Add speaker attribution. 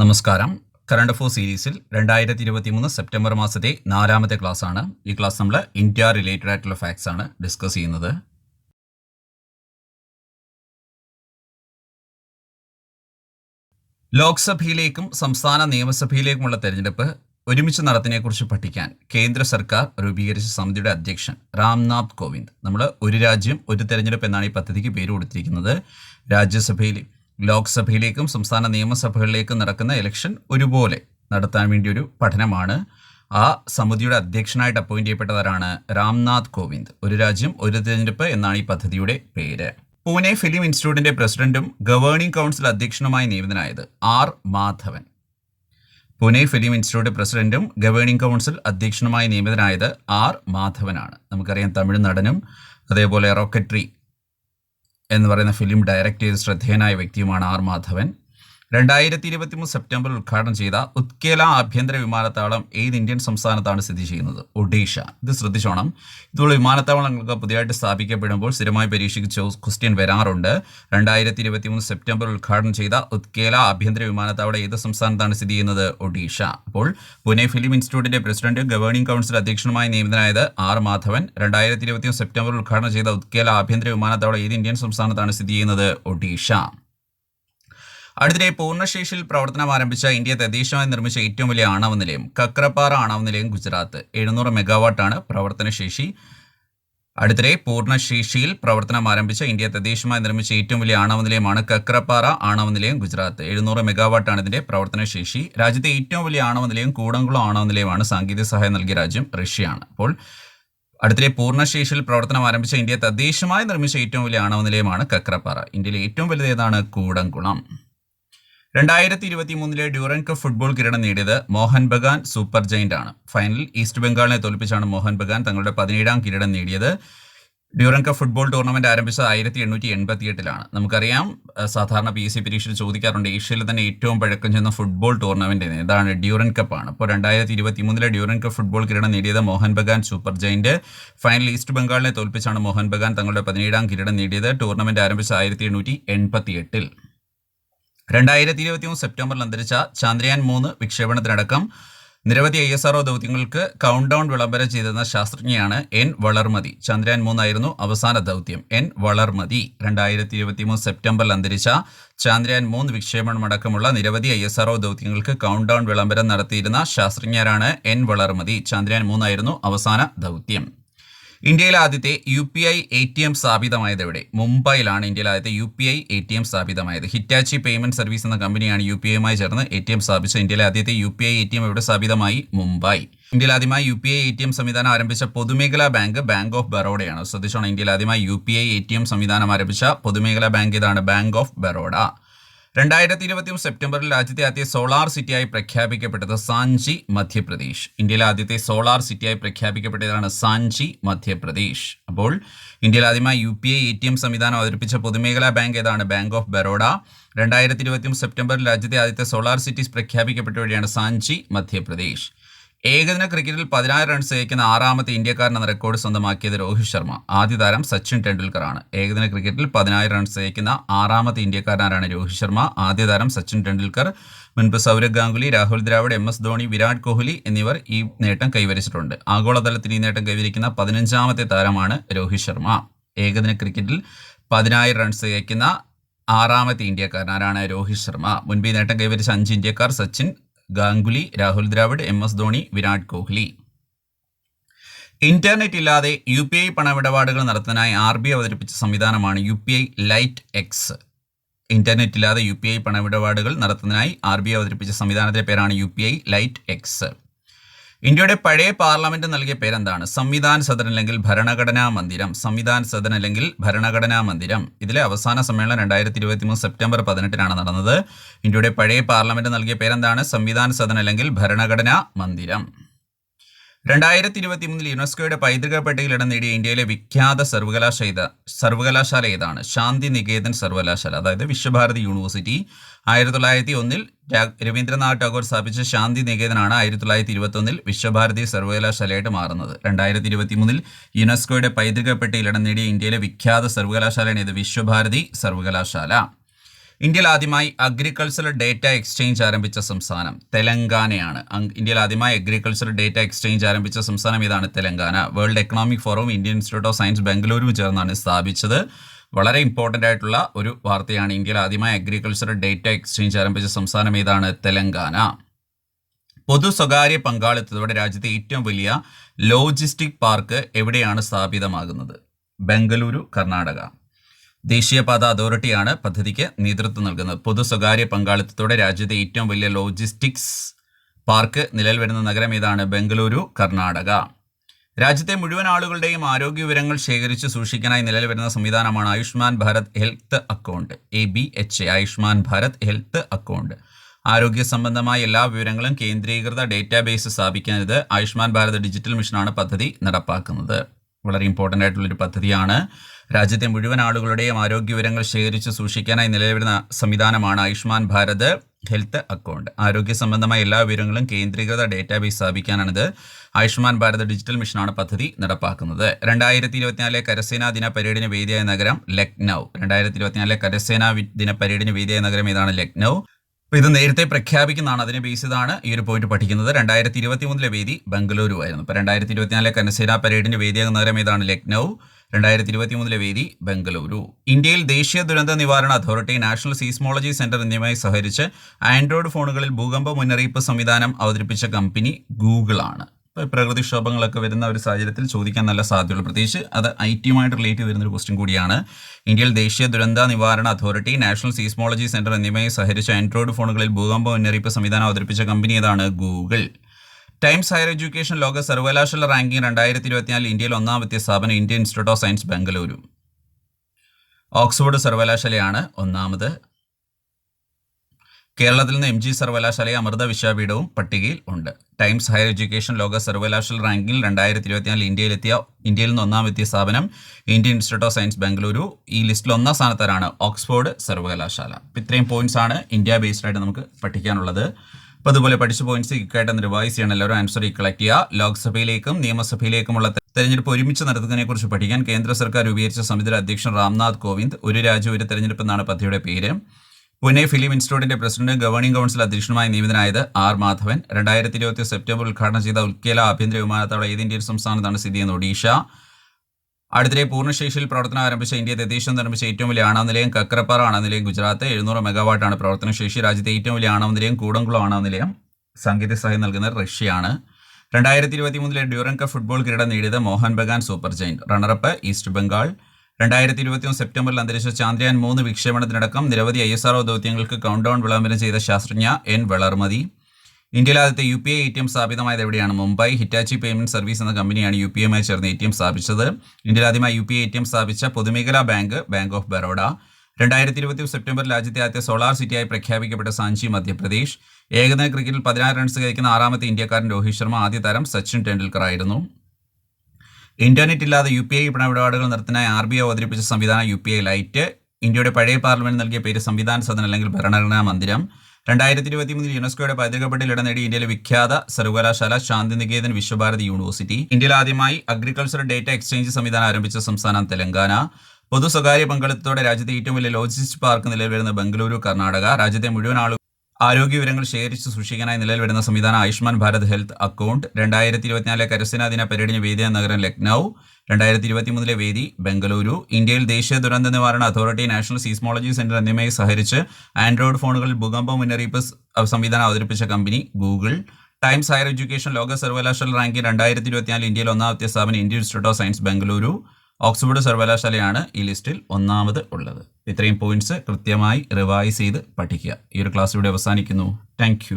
Speaker 1: നമസ്കാരം. കറണ്ട് അഫോ സീരീസിൽ രണ്ടായിരത്തി ഇരുപത്തി മൂന്ന് സെപ്റ്റംബർ മാസത്തെ നാലാമത്തെ ക്ലാസ് ആണ് ഈ ക്ലാസ് നമ്മൾ ഇന്ത്യ റിലേറ്റഡ് ആയിട്ടുള്ള ഫാക്ട്സ് ആണ് ഡിസ്കസ് ചെയ്യുന്നത്. ലോക്സഭയിലേക്കും സംസ്ഥാന നിയമസഭയിലേക്കുമുള്ള തെരഞ്ഞെടുപ്പ് ഒരുമിച്ച് നടത്തിനെക്കുറിച്ച് പഠിക്കാൻ കേന്ദ്ര സർക്കാർ രൂപീകരിച്ച സമിതിയുടെ അധ്യക്ഷൻ രാംനാഥ് കോവിന്ദ്. നമ്മൾ ഒരു രാജ്യം ഒരു തെരഞ്ഞെടുപ്പ് എന്നാണ് ഈ പദ്ധതിക്ക് പേര് കൊടുത്തിരിക്കുന്നത്. രാജ്യസഭയിൽ ലോക്സഭയിലേക്കും സംസ്ഥാന നിയമസഭകളിലേക്കും നടക്കുന്ന ഇലക്ഷൻ ഒരുപോലെ നടത്താൻ വേണ്ടി ഒരു പഠനമാണ്. ആ സമിതിയുടെ അധ്യക്ഷനായിട്ട് അപ്പോയിന്റ് ചെയ്യപ്പെട്ടവരാണ് രാംനാഥ് കോവിന്ദ്. ഒരു രാജ്യം ഒരു തിരഞ്ഞെടുപ്പ് എന്നാണ് ഈ പദ്ധതിയുടെ പേര്. പൂനെ ഫിലിം ഇൻസ്റ്റിറ്റ്യൂട്ടിന്റെ പ്രസിഡന്റും ഗവേണിംഗ് കൗൺസിൽ അധ്യക്ഷനുമായി നിയമിതനായത് R Madhavan. Pune film institute പ്രസിഡന്റും ഗവേണിംഗ് കൗൺസിൽ അധ്യക്ഷനുമായി നിയമിതനായത് ആർ മാധവനാണ്. നമുക്കറിയാം തമിഴ് നടനും അതേപോലെ റോക്കട്രി എന്ന് പറയുന്ന ഫിലിം ഡയറക്റ്റ് ചെയ്ത് ശ്രദ്ധേയനായ വ്യക്തിയുമാണ് ആർ മാധവൻ. രണ്ടായിരത്തി ഇരുപത്തി മൂന്ന് സെപ്റ്റംബറിൽ ഉദ്ഘാടനം ചെയ്ത ഉത്കേല ആഭ്യന്തര വിമാനത്താവളം ഏത് ഇന്ത്യൻ സംസ്ഥാനത്താണ് സ്ഥിതി ചെയ്യുന്നത്? ഒഡീഷ. ഇത് ശ്രദ്ധിച്ചോണം. ഇതുള്ള വിമാനത്താവളങ്ങൾക്ക് പുതിയതായിട്ട് സ്ഥാപിക്കപ്പെടുമ്പോൾ സ്ഥിരമായി പരീക്ഷയ്ക്ക് ക്വസ്റ്റ്യൻ വരാറുണ്ട്. രണ്ടായിരത്തി ഇരുപത്തി മൂന്ന് സെപ്റ്റംബറിൽ ഉദ്ഘാടനം ചെയ്ത ഉത്കേല ആഭ്യന്തര വിമാനത്താവളം ഏത് സംസ്ഥാനത്താണ് സ്ഥിതി ചെയ്യുന്നത്? ഒഡീഷ. അപ്പോൾ പൂനെ ഫിലിം ഇൻസ്റ്റിറ്റ്യൂട്ടിന്റെ പ്രസിഡന്റ് ഗവേണിംഗ് കൗൺസിൽ അധ്യക്ഷനുമായി നിയമിതനായത് ആർ മാധവൻ. രണ്ടായിരത്തി ഇരുപത്തി സെപ്റ്റംബറിൽ ഉദ്ഘാടനം ചെയ്ത ഉത്കേല ആഭ്യന്തര വിമാനത്താവളം ഏത് ഇന്ത്യൻ സംസ്ഥാനത്താണ് സ്ഥിതി ചെയ്യുന്നത്? ഒഡീഷ. അടുത്തിടെ പൂർണശേഷിയിൽ പ്രവർത്തനം ആരംഭിച്ച ഇന്ത്യ തദ്ദേശമായി നിർമ്മിച്ച ഏറ്റവും വലിയ ആണവ നിലയം കക്രപ്പാറ ആണവ നിലയം ഗുജറാത്ത്. എഴുന്നൂറ് മെഗാവാട്ടാണ് പ്രവർത്തനശേഷി. അടുത്തിടെ പൂർണശേഷിയിൽ പ്രവർത്തനം ആരംഭിച്ച ഇന്ത്യ തദ്ദേശമായി നിർമ്മിച്ച ഏറ്റവും വലിയ ആണവ നിലയമാണ് കക്രപ്പാറ ആണവ നിലയം ഗുജറാത്ത്. എഴുന്നൂറ് മെഗാവാട്ടാണ് ഇതിന്റെ പ്രവർത്തനശേഷി. രാജ്യത്തെ ഏറ്റവും വലിയ ആണവ നിലയം കൂടംകുളം ആണവ നിലയമാണ്. സാങ്കേതിക സഹായം നൽകിയ രാജ്യം റഷ്യയാണ്. അപ്പോൾ അടുത്തിടെ പൂർണശേഷിയിൽ പ്രവർത്തനം ആരംഭിച്ച ഇന്ത്യ തദ്ദേശമായി നിർമ്മിച്ച ഏറ്റവും വലിയ ആണവ നിലയമാണ് കക്രപ്പാറ. ഇന്ത്യയിലെ ഏറ്റവും വലുത് ഏതാണ്? കൂടംകുളം. രണ്ടായിരത്തി ഇരുപത്തി മൂന്നിലെ ഡ്യൂറൻ കപ്പ് ഫുട്ബോൾ കിരീടം നേടിയത് മോഹൻ ബഗാൻ സൂപ്പർ ജയിന്റ് ആണ് ഫൈനലിൽ ഈസ്റ്റ് ബംഗാളിനെ തോൽപ്പിച്ചാണ് മോഹൻ ബഗാൻ തങ്ങളുടെ പതിനേഴാം കിരീടം നേടിയത്. ഡ്യൂറൻ കപ്പ് ഫുട്ബോൾ ടൂർണമെന്റ് ആരംഭിച്ചത് ആയിരത്തി എണ്ണൂറ്റി എൺപത്തി എട്ടിലാണ് നമുക്കറിയാം സാധാരണ പി എസ് സി പരീക്ഷയിൽ ചോദിക്കാറുണ്ട് ഏഷ്യയിൽ തന്നെ ഏറ്റവും പഴക്കം ചെന്ന ഫുട്ബോൾ ടൂർണമെന്റ് ഇതാണ് ഡ്യൂറൻ കപ്പ് ആണ്. അപ്പോൾ രണ്ടായിരത്തി ഇരുപത്തി മൂന്നിലെ ഡ്യൂറൻ കപ്പ് ഫുട്ബോൾ കിരീടം നേടിയത് Mohan Bagan super giant. Final east ബംഗാളിനെ തോൽപ്പിച്ചാണ് മോഹൻ ബഗാൻ തങ്ങളുടെ പതിനേഴാം കിരീടം നേടിയത്. ടൂർണമെന്റ് ആരംഭിച്ചത് ആയിരത്തി എണ്ണൂറ്റി എൺപത്തി എട്ടിൽ രണ്ടായിരത്തി ഇരുപത്തി മൂന്ന് സെപ്റ്റംബറിൽ അന്തരിച്ച ചന്ദ്രയാൻ മൂന്ന് വിക്ഷേപണത്തിനടക്കം നിരവധി ഐ എസ് ആർഒ ദൗത്യങ്ങൾക്ക് കൗണ്ട് ഡൗൺ വിളംബരം ചെയ്തിരുന്ന ശാസ്ത്രജ്ഞയാണ് എൻ വളർമതി. ചന്ദ്രയാൻ മൂന്നായിരുന്നു അവസാന ദൗത്യം. എൻ വളർമതി രണ്ടായിരത്തി ഇരുപത്തി മൂന്ന് സെപ്റ്റംബറിൽ അന്തരിച്ച ചന്ദ്രയാൻ മൂന്ന് വിക്ഷേപണം അടക്കമുള്ള നിരവധി ഐ എസ് ആർഒ ദൗത്യങ്ങൾക്ക് കൗണ്ട് ഡൗൺ വിളംബരം നടത്തിയിരുന്ന ശാസ്ത്രജ്ഞരാണ് എൻ വളർമതി. ചന്ദ്രയാൻ മൂന്നായിരുന്നു അവസാന ദൗത്യം. ഇന്ത്യയിലെ ആദ്യത്തെ U P I A T M സ്ഥാപിതമായത് എവിടെ മുംബൈയിലാണ് ഇന്ത്യയിലെ ആദ്യത്തെ U P I A T M സ്ഥാപിതമായത്. ഹിറ്റാച്ചി പേയ്മെന്റ് സർവീസ് എന്ന കമ്പനിയാണ് യു പി ഐയുമായി ചേർന്ന് എ ടി എം സ്ഥാപിച്ച ഇന്ത്യയിലെ ആദ്യത്തെ U P I A T M എവിടെ സ്ഥാപിതമായി? മുംബൈ. ഇന്ത്യയിൽ ആദ്യമായി U P I A T M സംവിധാനം ആരംഭിച്ച പൊതുമേഖലാ ബാങ്ക് ബാങ്ക് ഓഫ് ബറോഡയാണ് ശ്രദ്ധിച്ചോണം ഇന്ത്യയിൽ ആദ്യമായി U P I A T M സംവിധാനം ആരംഭിച്ച പൊതുമേഖലാ ബാങ്ക് ഇതാണ് ബാങ്ക് ഓഫ് ബറോഡ രണ്ടായിരത്തി ഇരുപത്തി സെപ്റ്റംബറിൽ രാജ്യത്തെ ആദ്യ സോളാർ സിറ്റിയായി പ്രഖ്യാപിക്കപ്പെട്ടത് സാഞ്ചി മധ്യപ്രദേശ്. ഇന്ത്യയിലെ ആദ്യത്തെ സോളാർ സിറ്റിയായി പ്രഖ്യാപിക്കപ്പെട്ടതാണ് സാഞ്ചി മധ്യപ്രദേശ്. അപ്പോൾ ഇന്ത്യയിൽ ആദ്യമായി U P I A T M സംവിധാനം അവതരിപ്പിച്ച പൊതുമേഖലാ ബാങ്ക് ഏതാണ്? Bank of Baroda. രണ്ടായിരത്തി ഇരുപത്തി സെപ്റ്റംബറിൽ രാജ്യത്തെ ആദ്യത്തെ സോളാർ സിറ്റീസ് പ്രഖ്യാപിക്കപ്പെട്ട വഴിയാണ് സാഞ്ചി മധ്യപ്രദേശ്. ഏകദിന ക്രിക്കറ്റിൽ പതിനായിരം റൺസ് ജയിക്കുന്ന ആറാമത്തെ ഇന്ത്യക്കാരനെന്ന റെക്കോർഡ് സ്വന്തമാക്കിയത് രോഹിത് ശർമ്മ. ആദ്യ താരം സച്ചിൻ ടെണ്ടുൽക്കറാണ്. ഏകദിന ക്രിക്കറ്റിൽ പതിനായിരം റൺസ് ജയിക്കുന്ന ആറാമത്തെ ഇന്ത്യക്കാരനാരാണ് രോഹിത് ശർമ്മ. ആദ്യ താരം സച്ചിൻ ടെണ്ടുൽക്കർ മുൻപ് സൗരവ് ഗാംഗുലി രാഹുൽ ദ്രാവിഡ് എം എസ് ധോണി വിരാട് കോഹ്ലി എന്നിവർ ഈ നേട്ടം കൈവരിച്ചിട്ടുണ്ട്. ആഗോളതലത്തിൽ ഈ നേട്ടം കൈവരിക്കുന്ന പതിനഞ്ചാമത്തെ താരമാണ് രോഹിത് ശർമ്മ. ഏകദിന ക്രിക്കറ്റിൽ പതിനായിരം റൺസ് ജയിക്കുന്ന ആറാമത്തെ ഇന്ത്യക്കാരനാരാണ് രോഹിത് ശർമ്മ. മുൻപ് ഈ നേട്ടം കൈവരിച്ച അഞ്ച് ഇന്ത്യക്കാർ Sachin Ganguly Rahul Dravid M S Dhoni Virat Kohli. Internet ഇല്ലാതെ യു പി ഐ പണമിടപാടുകൾ നടത്താനായി ആർ ബി ഐ അവതരിപ്പിച്ച സംവിധാനമാണ് U P I lite X internet ഇല്ലാതെ യു പി ഐ പണമിടപാടുകൾ നടത്തുന്നതിനായി ആർ ബി ഐ അവതരിപ്പിച്ച സംവിധാനത്തിന്റെ പേരാണ് U P I lite X ഇന്ത്യയുടെ പഴയ പാർലമെന്റ് നൽകിയ പേരെന്താണ്? സംവിധാൻ സദൻ അല്ലെങ്കിൽ ഭരണഘടനാ മന്ദിരം. സംവിധാൻ സദൻ അല്ലെങ്കിൽ ഭരണഘടനാ മന്ദിരം. ഇതിലെ അവസാന സമ്മേളനം രണ്ടായിരത്തി ഇരുപത്തി മൂന്ന് സെപ്റ്റംബർ പതിനെട്ടിനാണ് നടന്നത്. ഇന്ത്യയുടെ പഴയ പാർലമെന്റ് നൽകിയ പേരെന്താണ്? സംവിധാൻ സദൻ അല്ലെങ്കിൽ ഭരണഘടനാ മന്ദിരം. രണ്ടായിരത്തി ഇരുപത്തി മൂന്നിൽ യുനെസ്കോയുടെ പൈതൃക പട്ടികയിൽ ഇടം നേടിയ ഇന്ത്യയിലെ വിഖ്യാത സർവകലാശാല സർവകലാശാല ഏതാണ്? ശാന്തി നികേതൻ സർവകലാശാല അതായത് വിശ്വഭാരതി യൂണിവേഴ്സിറ്റി. ആയിരത്തി തൊള്ളായിരത്തി ഒന്നിൽ രവീന്ദ്രനാഥ് ടാഗോർ സ്ഥാപിച്ച ശാന്തി നികേതനാണ് ആയിരത്തി തൊള്ളായിരത്തി ഇരുപത്തി ഒന്നിൽ വിശ്വഭാരതി സർവകലാശാലയായിട്ട് മാറുന്നത്. രണ്ടായിരത്തി ഇരുപത്തി മൂന്നിൽ യുനെസ്കോയുടെ പൈതൃക പട്ടികയിൽ ഇടം നേടിയ ഇന്ത്യയിലെ വിഖ്യാത സർവകലാശാലയാണ് ഇത് വിശ്വഭാരതി സർവകലാശാല. ഇന്ത്യയിൽ ആദ്യമായി അഗ്രികൾച്ചറൽ ഡേറ്റ എക്സ്ചേഞ്ച് ആരംഭിച്ച സംസ്ഥാനം തെലങ്കാനയാണ്. ഇന്ത്യയിൽ ആദ്യമായി അഗ്രികൾച്ചറൽ ഡേറ്റ എക്സ്ചേഞ്ച് ആരംഭിച്ച സംസ്ഥാനം ഇതാണ് Telangana. World economic forum Indian institute of science Bengaluru ചേർന്നാണ് സ്ഥാപിച്ചത്. വളരെ ഇമ്പോർട്ടന്റ് ആയിട്ടുള്ള ഒരു വാർത്തയാണ് ഇന്ത്യയിൽ ആദ്യമായി അഗ്രികൾച്ചറൽ ഡേറ്റ എക്സ്ചേഞ്ച് ആരംഭിച്ച സംസ്ഥാനം ഏതാണ്? തെലങ്കാന. പൊതു സ്വകാര്യ പങ്കാളിത്തത്തോടെ രാജ്യത്തെ ഏറ്റവും വലിയ ലോജിസ്റ്റിക് പാർക്ക് എവിടെയാണ് സ്ഥാപിതമാകുന്നത്? ബംഗളൂരു കർണാടക. ദേശീയപാത അതോറിറ്റിയാണ് പദ്ധതിക്ക് നേതൃത്വം നൽകുന്നത്. പൊതു സ്വകാര്യ പങ്കാളിത്തത്തോടെ രാജ്യത്തെ ഏറ്റവും വലിയ ലോജിസ്റ്റിക്സ് പാർക്ക് നിലവിൽ വരുന്ന നഗരം ഏതാണ്? ബംഗളൂരു കർണാടക. രാജ്യത്തെ മുഴുവൻ ആളുകളുടെയും ആരോഗ്യ വിവരങ്ങൾ ശേഖരിച്ച് സൂക്ഷിക്കാനായി നിലവിൽ വരുന്ന സംവിധാനമാണ് Ayushman Bharat health account. A B H A Ayushman Bharat health account. ആരോഗ്യ സംബന്ധമായ എല്ലാ വിവരങ്ങളും കേന്ദ്രീകൃത ഡേറ്റാബേസ് സ്ഥാപിക്കാൻ ഇത് ആയുഷ്മാൻ ഭാരത് ഡിജിറ്റൽ മിഷനാണ് പദ്ധതി നടപ്പാക്കുന്നത്. വളരെ ഇമ്പോർട്ടന്റ് ആയിട്ടുള്ളൊരു പദ്ധതിയാണ്. രാജ്യത്തെ മുഴുവൻ ആളുകളുടെയും ആരോഗ്യ വിവരങ്ങൾ ശേഖരിച്ച് സൂക്ഷിക്കാനായി നിലവിൽ സംവിധാനമാണ് ആയുഷ്മാൻ ഭാരത് ഹെൽത്ത് അക്കൗണ്ട്. ആരോഗ്യ സംബന്ധമായ എല്ലാ വിവരങ്ങളും കേന്ദ്രീകൃത ഡേറ്റാബേസ് സ്ഥാപിക്കാനാണിത്. ആയുഷ്മാൻ ഭാരത് ഡിജിറ്റൽ മിഷനാണ് പദ്ധതി നടപ്പാക്കുന്നത്. രണ്ടായിരത്തി ഇരുപത്തിനാലിലെ കരസേനാ ദിന പരേഡിന് വേദിയായ നഗരം ലക്നൗ. രണ്ടായിരത്തി ഇരുപത്തിനാലിലെ കരസേനാ ദിന പരേഡിന് വേദിയായ നഗരം ഏതാണ്? ലക്നൗ. അപ്പോൾ ഇത് നേരത്തെ പ്രഖ്യാപിക്കുന്നതാണ്. അതിനെ ബേസ് ചെയ്താണ് ഈ ഒരു പോയിന്റ് പഠിക്കുന്നത്. രണ്ടായിരത്തി ഇരുപത്തി മൂന്നിലെ വേദി ബംഗളൂരു ആയിരുന്നു ഇപ്പോൾ രണ്ടായിരത്തി ഇരുപത്തിനാലിലെ കനസേന പരേഡിന്റെ വേദിയാകുന്ന നഗരം ഏതാണ്? ലക്നൗ. രണ്ടായിരത്തി ഇരുപത്തി മൂന്നിലെ വേദി ബംഗളൂരു. ഇന്ത്യയിൽ ദേശീയ ദുരന്ത നിവാരണ അതോറിറ്റി നാഷണൽ സീസ്മോളജി സെന്റർ എന്നിവയുമായി സഹകരിച്ച് ആൻഡ്രോയിഡ് ഫോണുകളിൽ ഭൂകമ്പ മുന്നറിയിപ്പ് സംവിധാനം അവതരിപ്പിച്ച കമ്പനി ഗൂഗിൾ ആണ് പ്രകൃതിക്ഷോഭങ്ങളൊക്കെ വരുന്ന ഒരു സാഹചര്യത്തിൽ ചോദിക്കാൻ നല്ല സാധ്യതയുള്ളൂ. പ്രത്യേകിച്ച് അത് ഐ ടിയുമായിട്ട് റിലേറ്റ് ചെയ്ത് വരുന്ന ഒരു ക്വസ്റ്റ്യൻ കൂടിയാണ്. ഇന്ത്യയിൽ ദേശീയ ദുരന്ത നിവാരണ അതോറിറ്റി നാഷണൽ സീസ്മോളജി സെന്റർ എന്നിവയെ സഹകരിച്ച് ആൻഡ്രോയിഡ് ഫോണുകളിൽ ഭൂകമ്പ മുന്നറിയിപ്പ് സംവിധാനം അവതരിപ്പിച്ച കമ്പനി ഏതാണ്? ഗൂഗിൾ. ടൈംസ് ഹയർ എഡ്യൂക്കേഷൻ ലോക സർവകലാശാല റാങ്കിംഗ് രണ്ടായിരത്തി ഇരുപത്തിനാലിൽ ഇന്ത്യയിൽ ഒന്നാമത്തെ സ്ഥാപനം Indian institute of science Bengaluru. Oxford സർവകലാശാലയാണ് ഒന്നാമത്. കേരളത്തിൽ നിന്ന് എം ജി സർവകലാശാലയും അമൃത വിശ്വപീഠവും പട്ടികയിൽ ഉണ്ട്. ടൈംസ് ഹയർ എഡ്യൂക്കേഷൻ ലോക സർവകലാശാല റാങ്കിങ്ങിൽ രണ്ടായിരത്തി ഇരുപത്തിനാലിൽ ഇന്ത്യയിലെത്തിയ ഇന്ത്യയിൽ നിന്ന് ഒന്നാമെത്തിയ സ്ഥാപനം Indian institute of science Bengaluru. ഈ ലിസ്റ്റിൽ ഒന്നാം സ്ഥാനത്താണ് ഓക്സ്ഫോർഡ് സർവകലാശാല. ഇത്രയും പോയിന്റ്സ് ആണ് ഇന്ത്യ ബേസ്ഡ് ആയിട്ട് നമുക്ക് പഠിക്കാനുള്ളത്. അപ്പോൾ അതുപോലെ പഠിച്ച പോയിന്റ്സ് ഇക്കായിട്ട് ഒന്ന് റിവൈസ് ചെയ്യണം. എല്ലാവരും ആൻസർ കളക്ട് ചെയ്യുക. ലോക്സഭയിലേക്കും നിയമസഭയിലേക്കുമുള്ള തെരഞ്ഞെടുപ്പ് ഒരുമിച്ച് നടത്തുന്നതിനെ കുറിച്ച് പഠിക്കാൻ കേന്ദ്ര സർക്കാർ രൂപീകരിച്ച സമിതിയുടെ അധ്യക്ഷൻ രാംനാഥ് കോവിന്ദ് ഒരു രാജ്യം ഒരു തെരഞ്ഞെടുപ്പ് എന്നാണ് പദ്ധതിയുടെ പേര്. പുനെ ഫിലിം ഇൻസ്റ്റിറ്റ്യൂട്ടിന്റെ പ്രസിഡന്റ് ഗവേണിംഗ് കൗൺസിൽ അധ്യക്ഷനുമായി നിയമിതനായത് ആർ മാധവൻ. രണ്ടായിരത്തി ഇരുപത്തി സെപ്റ്റംബർ ഉദ്ഘാടനം ചെയ്ത ഉൽക്കേല ആഭ്യന്തര വിമാനത്താവളം ഏത് ഇന്ത്യൻ സംസ്ഥാനത്താണ് സ്ഥിതി ചെയ്യുന്നത്? ഒഡീഷ. അടുത്തിടെ പൂർണശേഷിയിൽ പ്രവർത്തനം ആരംഭിച്ച ഇന്ത്യ തദ്ദേശം നിർമ്മിച്ച ഏറ്റവും വലിയ ആണവ നിലയം കക്രപ്പാറ ആണവ നിലയം ഗുജറാത്ത് എഴുന്നൂറ് മെഗാവാട്ടാണ് പ്രവർത്തനശേഷി. രാജ്യത്തെ ഏറ്റവും വലിയ ആണവ നിലയം കൂടംകുളം ആണവ നിലയം സാങ്കേതിക സഹായം നൽകുന്നത് റഷ്യയാണ്. രണ്ടായിരത്തി ഇരുപത്തി മൂന്നിലെ ഡ്യൂറൻ കപ്പ് ഫുട്ബോൾ കിരീടം നേടിയത് Mohan Bagan super giant. Runner up east Bengal. രണ്ടായിരത്തി ഇരുപത്തിയൊന്ന് സെപ്റ്റംബറിൽ അന്തരിച്ച ചാന്ദ്രയാൻ മൂന്ന് വിക്ഷേപണത്തിനടക്കം നിരവധി ഐ എസ് ആർഒ ദൗത്യങ്ങൾക്ക് കൗണ്ട് ഡൗൺ വിളംബരം ചെയ്ത ശാസ്ത്രജ്ഞ എൻ വളർമതി. ഇന്ത്യയിൽ ആദ്യത്തെ U P I A T M സ്ഥാപിതമായത് എവിടെയാണ്? മുംബൈ. ഹിറ്റാച്ചി പേയ്മെന്റ് സർവീസ് എന്ന കമ്പനിയാണ് യു പി എമ്മായി ചേർന്ന് എ ടി എം സ്ഥാപിച്ചത്. ഇന്ത്യയിൽ ആദ്യമായി U P I A T M സ്ഥാപിച്ച പൊതുമേഖലാ ബാങ്ക് ബാങ്ക് ഓഫ് ബറോഡ രണ്ടായിരത്തി ഇരുപത്തി സെപ്റ്റംബറിൽ രാജ്യത്തെ ആദ്യത്തെ സോളാർ സിറ്റിയായി പ്രഖ്യാപിക്കപ്പെട്ട സാഞ്ചി മധ്യപ്രദേശ്. ഏകദിന ക്രിക്കറ്റിൽ പതിനാറ് റൺസ് കഴിക്കുന്ന ആറാമത്തെ ഇന്ത്യക്കാരൻ രോഹിത് ശർമ്മ ആദ്യ താരം സച്ചിൻ ടെണ്ടുൽക്കർ ആയിരുന്നു. ഇന്റർനെറ്റ് ഇല്ലാതെ യു പി ഐ പണമിടപാടുകൾ നടത്തിനായി ആർ ബി ഐ അവതരിപ്പിച്ച സംവിധാനം യു പി ഐ ലൈറ്റ്. ഇന്ത്യയുടെ പഴയ പാർലമെന്റ് നൽകിയ പേര് സംവിധാന സദനം അല്ലെങ്കിൽ ഭരണഘടനാ മന്ദിരം. രണ്ടായിരത്തി ഇരുപത്തി മൂന്നിൽ യുനെസ്കോയുടെ പൈതൃക പട്ടികയിൽ ഇടം നേടി ഇന്ത്യയിലെ വിഖ്യാത സർവകലാശാല ശാന്തിനികേതൻ വിശ്വഭാരതി യൂണിവേഴ്സിറ്റി. ഇന്ത്യയിൽ ആദ്യമായി അഗ്രികൾച്ചർ ഡേറ്റ എക്സ്ചേഞ്ച് സംവിധാനം ആരംഭിച്ച സംസ്ഥാനം തെലങ്കാന. പൊതു സ്വകാര്യ പങ്കാളിത്തത്തോടെ രാജ്യത്തെ ഏറ്റവും വലിയ ലോജിസ്റ്റിക് പാർക്ക് നിലവിൽ വരുന്ന ബംഗളൂരു കർണാടക. രാജ്യത്തെ മുഴുവൻ ആളുകൾ ആരോഗ്യ വിവരങ്ങൾ ശേഖരിച്ച് സൂക്ഷിക്കാനായി നിലവിൽ വരുന്ന സംവിധാനം ആയുഷ്മാൻ ഭാരത് ഹെൽത്ത് അക്കൗണ്ട് രണ്ടായിരത്തി ഇരുപത്തിനാലിലെ കരസേനാ ദിന പരേഡിന് വേദിയ നഗരം ലക്നൗ രണ്ടായിരത്തി ഇരുപത്തി മൂന്നിലെ വേദി ബംഗളൂരു ഇന്ത്യയിൽ ദേശീയ ദുരന്ത നിവാരണ അതോറിറ്റി നാഷണൽ സീസ്മോളജി സെന്റർ എന്നിവയെ സഹരിച്ച് ആൻഡ്രോയിഡ് ഫോണുകളിൽ ഭൂകമ്പ മുന്നറിയിപ്പ് സംവിധാനം അവതരിപ്പിച്ച കമ്പനി ഗൂഗിൾ ടൈംസ് ഹയർ എഡ്യൂക്കേഷൻ ലോക സർവകലാശാല റാങ്കിൽ രണ്ടായിരത്തി ഇരുപത്തിനാല് ഇന്ത്യയിൽ ഒന്നാമത്തെ സ്ഥാപനം Indian institute of science Bengaluru Oxford സർവകലാശാലയാണ് ഈ ലിസ്റ്റിൽ ഒന്നാമത് ഉള്ളത്. ഇത്രയും പോയിന്റ്സ് കൃത്യമായി റിവൈസ് ചെയ്ത് പഠിക്കുക. ഈ ഒരു ക്ലാസ് ഇവിടെ അവസാനിക്കുന്നു. താങ്ക്